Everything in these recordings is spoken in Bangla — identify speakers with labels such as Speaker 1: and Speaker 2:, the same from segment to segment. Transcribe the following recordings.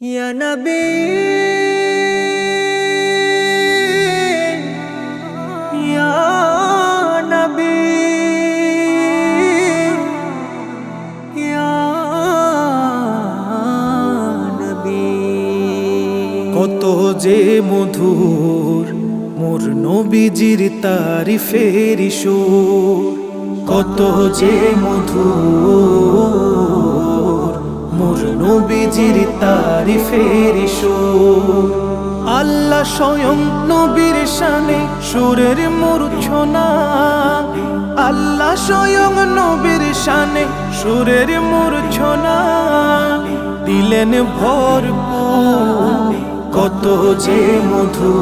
Speaker 1: يا نبي يا نبي يا نبي
Speaker 2: কত যে মধুর মোর নবীজির তারিফের সুর কত যে মধুর মোর নবীজির তারিফের সুর। আল্লাহ স্বয়ং নবীর শানে সুরের মূর্ছনা। আল্লাহ স্বয়ং নবীর শানে সুরের মূর্ছনা। দিলেন ভরপুর, কত যে মধু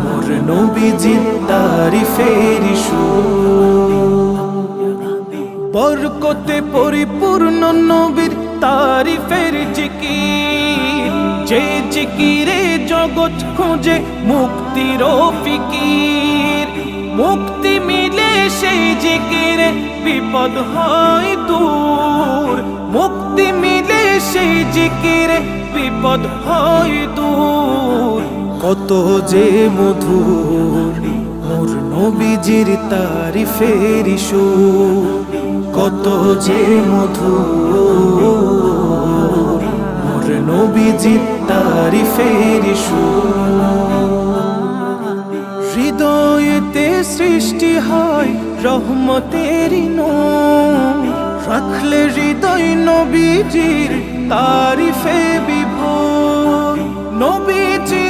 Speaker 2: মোর নবীজির তারিফের বরকতে পরিপূর্ণ নবীর তারিফের জিকির। যে জিকিরে জগৎ খোঁজে মুক্তির ফিকির। মুক্তি মিলে সেই জিকিরে বিপদ হয় দূর। মুক্তি মিলে সেই জিকিরে বিপদ হয় দূর। কত যে মধুর মোর নবীজির তারিফের সুর কত যে মধু মোর নবীজির তারিফের হৃদয়েতে সৃষ্টি হয় রহমতের রাখলে হৃদয় নবীজির তারিফে বিভোর। তাই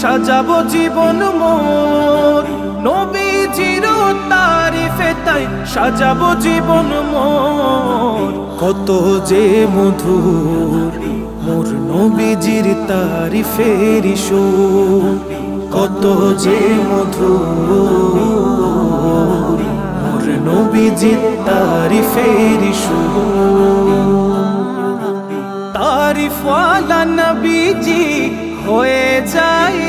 Speaker 2: সাজাবো জীবন মোর। নবীজির তারিফে তাই সাজাবো জীবন মোর। কত যে মধুর, মোর নবীজির তারিফের সুর। কত যে মধুর, মোর নবীজির তারিফের সুর। তারিফওয়ালা নবীজি হয়ে যায়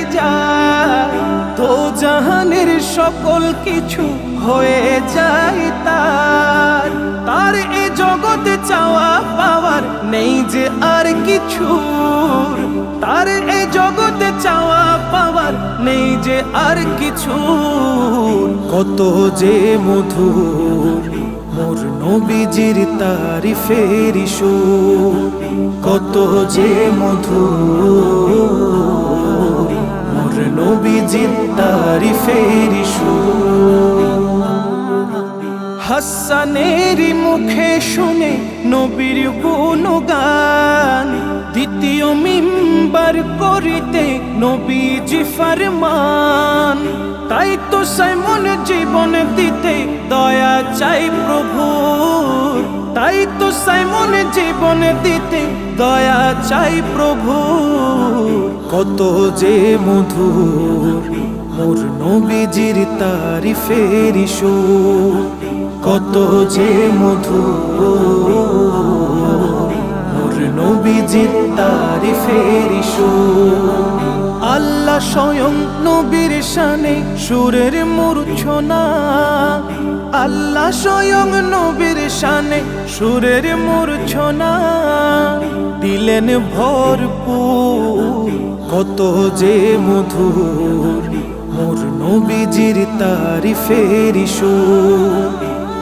Speaker 2: তো জাহানের সকল কিছু হয়ে যায় তার। তার এ জগতে চাওয়া পাওয়ার নেই যে আর কিছু। তার এ জগতে চাওয়া পাওয়ার নেই যে আর কিছু। কত যে মধুর, মোর নবীজির তারিফের কত যে মধুর নবীজির তারিফের হাসানের মুখে শুনে নবীর গুণগান দ্বিতীয় মিম্বার করিতে নবীজি ফরমান। তাই তো সাইমন জীবন দিতে দয়া চাই প্রভু তাই তো সাইমন জীবন দিতে দয়া চাই প্রভু কত যে মধুর, মোর নবীজির তারিফের কত যে মোর নবীজির তারিফের সুর আল্লাহ স্বয়ং নবীর শানে সুরের মূর্ছনা। আল্লাহ স্বয়ং নবীর শানে সুরের মূর্ছনা। দিলেন ভরপুর, কত যে মধুর। মোর নবীজির তারিফের সুর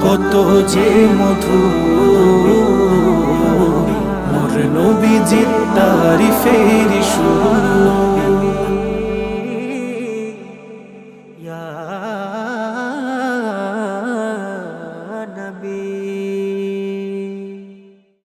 Speaker 2: কত যে মধুর। মসজিদ তারিফেরি শুরু